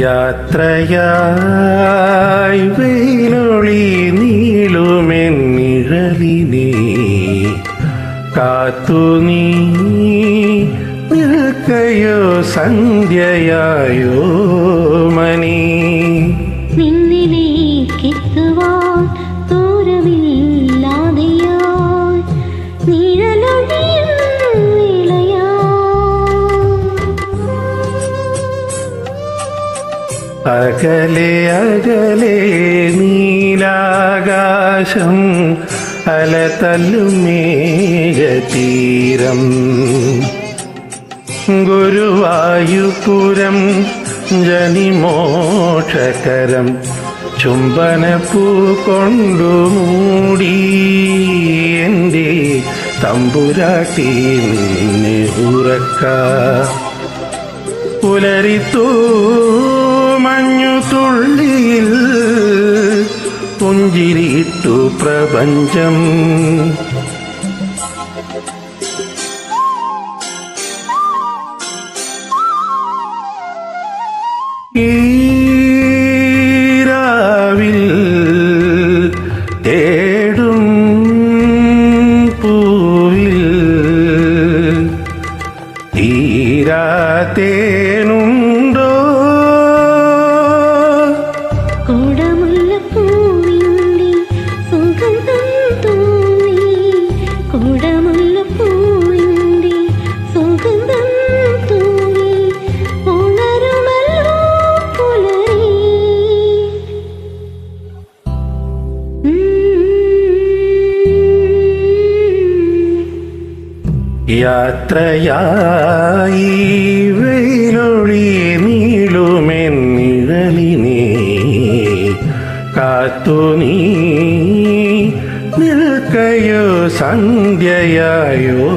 യാത്രയായി വെയിലൊളി നീളുമെന്നിഴലിനെ കാത്തു നീ നിൽക്കയോ സന്ധ്യയായോ? അകലെ അകലെ നീലാകാശം അലതല്ലും മേഘതീരം ഗുരുവായുപുരം ജനിമോക്ഷകരം ചുംബനപ്പൂ കൊണ്ടു മൂടി എന്റെ തമ്പുരാട്ടി നിന്നെ ഉറക്ക. പുലരിത്തൂ പുഞ്ചിരിട്ടു പ്രപഞ്ചം. ഈരാവിൽ തേടും പൂവിൽ തീരാത്തേനുണ്ടോ യാത്രയായി വെയിലൊളി നീളുമെന്നിഴലിനെ കാത്തു നീ നിൽക്കയോ സന്ധ്യയായോ